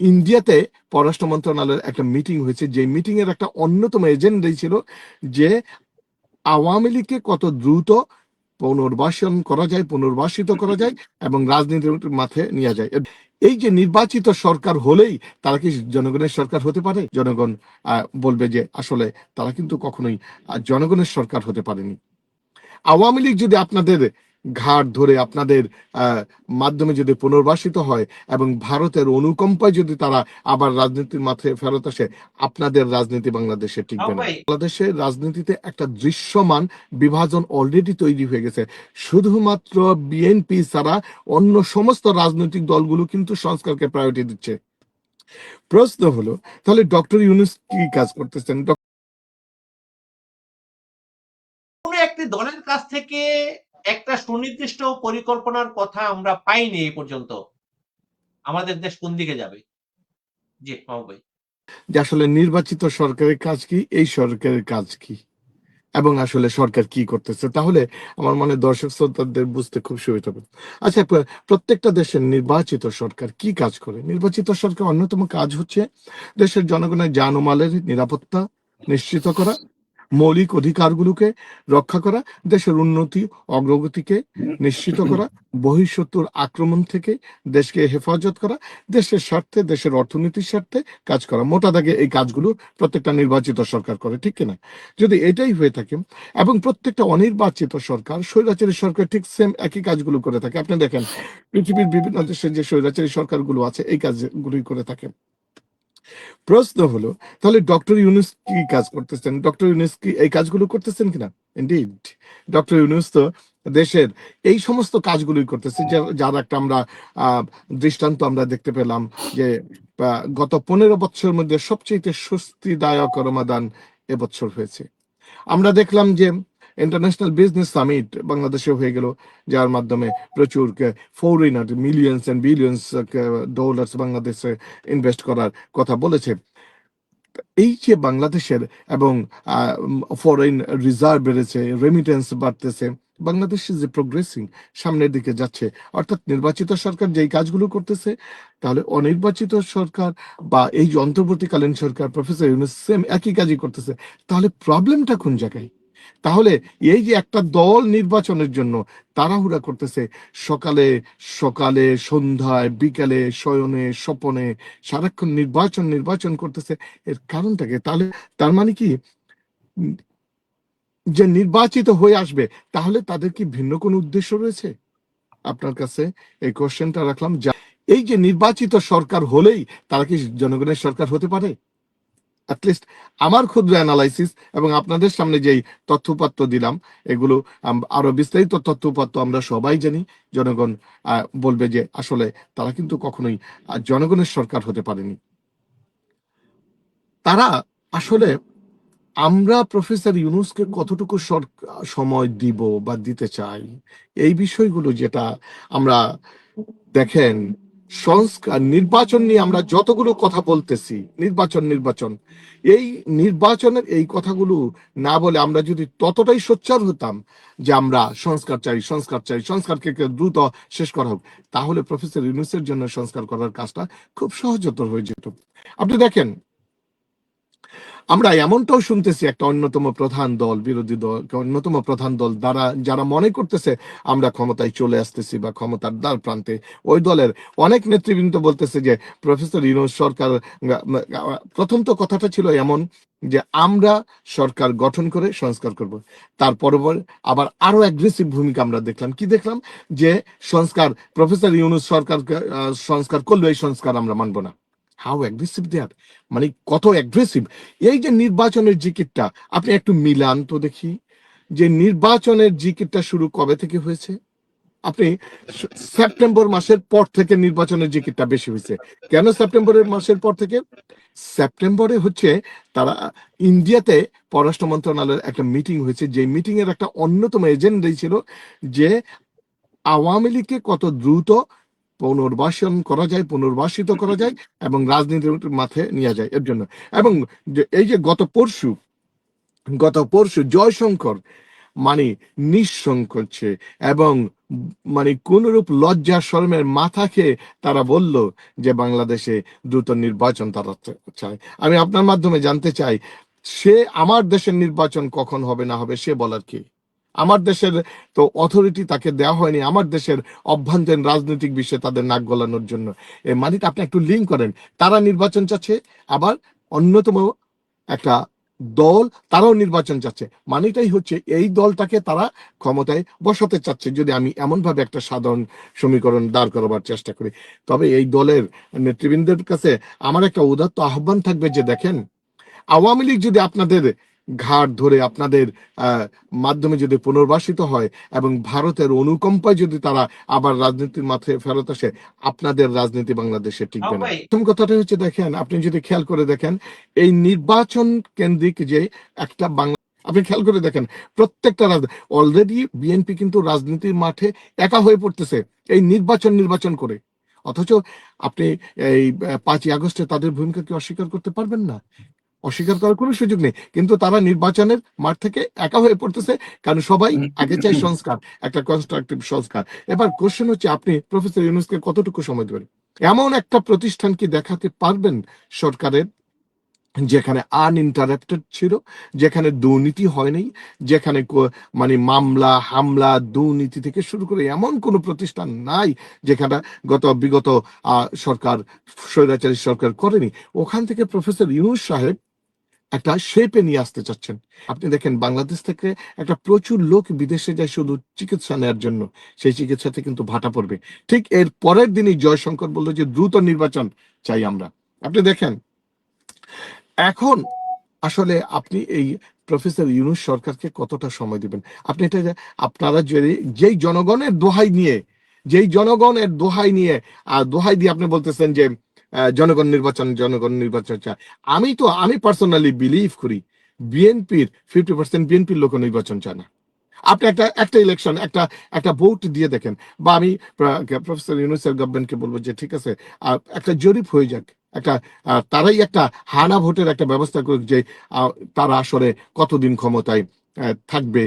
ইন্ডিয়াতে পররাষ্ট্র মন্ত্রণালয়ের একটা মিটিং হয়েছে। যে মিটিং এর একটা অন্যতম এজেন্ডাই ছিল যে আওয়ামী লীগকে কত দ্রুত পুনর্বাসন করা যায়, পুনর্বাসিত করা যায় এবং রাজনীতির মাঠে নিয়ে যায়। এই যে নির্বাচিত সরকার হলেই তারা কি জনগণের সরকার হতে পারে? জনগণ বলবে যে আসলে তারা কিন্তু কখনোই জনগণের সরকার হতে পারেনি। আওয়ামী লীগ যদি আপনাদের ঘাট ধরে আপনাদের আহ, মাধ্যমে যদি পুনর্বাসিত হয় এবং ভারতের অনুকম্পায় যদি তারা আবার রাজনীতির মাঠে ফেরত আসে আপনাদের রাজনীতি বাংলাদেশে টিকবে না। বাংলাদেশের রাজনীতিতে একটা দৃশ্যমান বিভাজন অলরেডি তৈরি হয়ে গেছে। শুধুমাত্র বিএনপি ছাড়া অন্য সমস্ত রাজনৈতিক দলগুলো কিন্তু সংস্কারকে প্রায়োরিটি দিচ্ছে। প্রশ্ন হলো তাহলে ডক্টর ইউনুস কি কাজ করতেছেন? একটি দলের কাছ থেকে একটা সুনির্দিষ্ট পরিকল্পনার কথা আমরা পাইনি এই পর্যন্ত। আমাদের দেশ কোন দিকে যাবে? জি, মাহবুব যে আসলে নির্বাচিত সরকারের কাজ কি, এই সরকারের কাজ কি? এবং আসলে সরকার কি করতেছে? তাহলে আমার মনে দর্শক শ্রোতাদের বুঝতে খুব সুবিধা হবে। আচ্ছা প্রত্যেকটা দেশের নির্বাচিত সরকার কি কাজ করে? নির্বাচিত সরকার অন্যতম কাজ হচ্ছে দেশের জনগণের জানমালের নিরাপত্তা নিশ্চিত করা মৌলিক অধিকারগুলোকে রক্ষা করা, দেশের উন্নতি, অগ্রগতিকে নিশ্চিত করা বহিঃশত্রুর আক্রমণ থেকে দেশকে হেফাজত করা, দেশের স্বার্থে, দেশের অর্থনীতির স্বার্থে কাজ করা। মোটা দাগে এই কাজগুলো প্রত্যেকটা নির্বাচিত সরকার করে, ঠিক কিনা? যদি এটাই হয়ে থাকে এবং প্রত্যেকটা অনির্বাচিত সরকার, স্বৈরাচারী সরকার ঠিক সেম একই কাজগুলো করে থাকে। আপনি দেখেন, পৃথিবীর বিভিন্ন দেশের যে স্বৈরাচারী সরকারগুলো আছে, এই কাজগুলোই করে থাকে। প্রশ্ন হলো, তাহলে ডক্টর ইউনুস কি কাজ করতেছেন? ডক্টর ইউনুস কি এই কাজগুলো করতেছেন কিনা? ইন্ডিড ডক্টর ইউনুস তো দেশের এই সমস্ত কাজগুলোই করতেছে যার একটা আমরা দৃষ্টান্ত আমরা দেখতে পেলাম যে গত পনেরো বছরের মধ্যে সবচেয়ে স্বস্তিদায়ক রমাদান এবছর হয়েছে। আমরা দেখলাম যে ইন্টারন্যাশনাল বিজনেস সামিট বাংলাদেশে হয়ে গেল, যার মাধ্যমে প্রচুর foreigner millions and billions dollars বাংলাদেশে ইনভেস্ট করার কথা বলেছে। এই যে বাংলাদেশের এবং ফরেন রিজার্ভ বেড়েছে রেমিটেন্স বাড়তেছে, বাংলাদেশ যে প্রোগ্রেসিং সামনের দিকে যাচ্ছে। অর্থাৎ নির্বাচিত সরকার যেই কাজগুলো করতেছে, তাহলে অনির্বাচিত সরকার বা এই অন্তর্বর্তীকালীন সরকার প্রফেসর ইউনুস সেম একই কাজই করতেছে, তাহলে প্রবলেমটা কোন জায়গায়? তাহলে এই যে একটা দল নির্বাচনের জন্য তাড়াহুড়া করতেছে, সকালে সকালে, সন্ধ্যায়, বিকালে, শয়নে, স্বপনে, সারাক্ষণ নির্বাচন নির্বাচন করতেছে, এর কারণটাকে তাহলে তার মানে কি? যে নির্বাচিত হয়ে আসবে, তাহলে তাদের কি ভিন্ন কোন উদ্দেশ্য রয়েছে? আপনার কাছে এই কোশ্চেনটা রাখলাম, যা এই যে নির্বাচিত সরকার হলেই তারা কি জনগণের সরকার হতে পারে? অ্যাটলিস্ট আমার ক্ষুদ্র অ্যানালাইসিস এবং আপনাদের সামনে যেই তথ্যপাত্র দিলাম, এগুলো আরও বিস্তারিত তথ্যপাত্র আমরা সবাই জানি। জনগণ বলবে যে আসলে তারা কিন্তু কখনোই জনগণের সরকার হতে পারেনি। তারা আসলে আমরা প্রফেসর ইউনুসকে কতটুকু সময় দিব বা দিতে চাই, এই বিষয়গুলো যেটা আমরা দেখেন সংস্কার, নির্বাচন নিয়ে আমরা যতগুলো কথা বলতেছি, নির্বাচন নির্বাচন, এই নির্বাচনের এই কথাগুলো না বলে আমরা যদি ততটাই সোচ্চার হতাম যে আমরা সংস্কার চাই সংস্কার চাই, সংস্কারকে দ্রুত শেষ করা হোক, তাহলে প্রফেসর ইউনুসের জন্য সংস্কার করার কাজটা খুব সহজতর হয়ে যেত। আপনি দেখেন আমরা এমনটাও শুনতেছি একটা অন্যতম প্রধান দল, বিরোধী দল অন্যতম প্রধান দল দ্বারা যারা মনে করতেছে আমরা ক্ষমতায় চলে আসতেছি বা ক্ষমতার দ্বার প্রান্তে। ওই দলের অনেক নেতৃবৃন্দ বলতেছে যে, প্রফেসর ইউনুস সরকার প্রথম তো কথাটা ছিল এমন যে, আমরা সরকার গঠন করে সংস্কার করব। তার পরবর আবার আরও অ্যাগ্রেসিভ ভূমিকা আমরা দেখলাম। কি দেখলাম? যে, সংস্কার, প্রফেসর ইউনুস সরকার সংস্কার করল এই সংস্কার আমরা মানব না। হাউ অ্যাগ্রেসিভ দেয়ার মানে কত অ্যাগ্রেসিভ এই যে নির্বাচনের জিকিরটা, আপনি একটু মিলান তো দেখি। যে নির্বাচনের জিকিরটা শুরু কবে থেকে হয়েছে? আপনি সেপ্টেম্বর মাসের পর থেকে নির্বাচনের জিকিরটা বেশি হয়েছে। কেন সেপ্টেম্বরের মাসের পর থেকে? সেপ্টেম্বরে হচ্ছে তারা ইন্ডিয়াতে পররাষ্ট্র মন্ত্রণালয়ের একটা মিটিং হয়েছে। যে মিটিং এর একটা অন্যতম এজেন্ডাই ছিল যে আওয়ামী লীগকে কত দ্রুত পুনর্বাসন করা যায়, পুনর্বাসিত করা যায় এবং রাজনীতির মাঠে নিয়ে যায় এর জন্য। এবং এই যে গত পরশু গত পরশু জয়শঙ্কর মানে নিঃসংকোচে এবং মানে কোনরূপ লজ্জা শর্মের মাথা খেয়ে তারা বলল যে বাংলাদেশে দ্রুত নির্বাচন তারা চায়। আমি আপনার মাধ্যমে জানতে চাই, সে আমার দেশের নির্বাচন কখন হবে না হবে সে বলার কি? আমার দেশের তো অথরিটি তাকে দেওয়া হয়নি, আমার দেশের অভ্যন্তরীণ রাজনৈতিক বিষয়ে তাদের নাক গলানোর জন্য। মানিক আপনি একটু লিঙ্ক করেন। তারা নির্বাচন চাচ্ছে, আবার অন্যতম একটা দল, তারাও নির্বাচন চাচ্ছে। মানেটাই হচ্ছে, এই দলটাকে তারা ক্ষমতায় বসাতে চাচ্ছে, যদি আমি এমন ভাবে একটা সাধারণ সমীকরণ দাঁড় করাবার চেষ্টা করি। তবে এই দলের নেতৃবৃন্দের কাছে আমার একটা উদাত্ত আহ্বান থাকবে যে দেখেন, আওয়ামী লীগ যদি আপনাদের ঘাট ধরে আপনাদের আহ, মাধ্যমে যদি পুনর্বাসিত হয় এবং ভারতের অনুকম্পায় যদি তারা আবার রাজনীতির মাথায় ফেরত আসে আপনাদের রাজনীতি বাংলাদেশে টিকবে না। প্রথম কথাটা হচ্ছে দেখেন আপনি যদি খেয়াল করে দেখেন এই নির্বাচন কেন্দ্রিক যে একটা বাংলা আপনি খেয়াল করে দেখেন প্রত্যেকটা অলরেডি বিএনপি কিন্তু রাজনীতির মাঠে একা হয়ে পড়তেছে এই নির্বাচন নির্বাচন করে। অথচ আপনি এই পাঁচই আগস্টে তাদের ভূমিকা কি অস্বীকার করতে পারবেন না? অস্বীকার করার কোনো সুযোগ নেই। কিন্তু তারা নির্বাচনের মাঠ থেকে একা হয়ে পড়তেছে কারণ সবাই আগে চাই সংস্কার একটা কনস্ট্রাকটিভ সংস্কার। এবার কোশ্চেন হচ্ছে আপনি প্রফেসর ইউনুসকে কতটুকু সময় দেবেন? এমন একটা প্রতিষ্ঠান কি দেখাতে পারবেন সরকারের যেখানে আনইন্টারাপ্টেড ছিল যেখানে দুর্নীতি হয়নি যেখানে মানে মামলা হামলা দুর্নীতি থেকে শুরু করে এমন কোনো প্রতিষ্ঠান নাই যেখানে গত বিগত সরকার স্বৈরাচারী সরকার করেনি? ওখান থেকে প্রফেসর ইউনুস সাহেব একটা শেপে নিয়ে আসতে চাচ্ছেন। আপনি দেখেন বাংলাদেশ থেকে একটা প্রচুর লোক বিদেশে যায় শুধু চিকিৎসা নেওয়ার জন্য। সেই চিকিৎসাতে কিন্তু ভাটা পড়বে। ঠিক এর পরের দিনই জয়শঙ্কর বলল যে, দ্রুত নির্বাচন চাই আমরা। আপনি দেখেন, এখন আসলে আপনি এই প্রফেসর ইউনুস সরকারকে কতটা সময় দিবেন? আপনি এটা আপনারা যেই জনগণের দোহাই নিয়ে, যেই জনগণের দোহাই নিয়ে আর দোহাই দিয়ে আপনি বলতেছেন যে জনগণ নির্বাচন জনগণ নির্বাচন চায়। আমি তো, আমি পার্সোনালি বিলিভ করি বিএনপির ফিফটি পার্সেন্ট বিএনপির লোক নির্বাচন চায় না। আপনি একটা একটা ইলেকশন একটা একটা ভোট দিয়ে দেখেন। বা আমি প্রফেসর ইউনুসের গভর্নমেন্টকে বলব যে, ঠিক আছে একটা জরিপ হয়ে যাক। একটা তারাই একটা হানা ভোটের একটা ব্যবস্থা করুক যে তারা আসলে কতদিন ক্ষমতায় থাকবে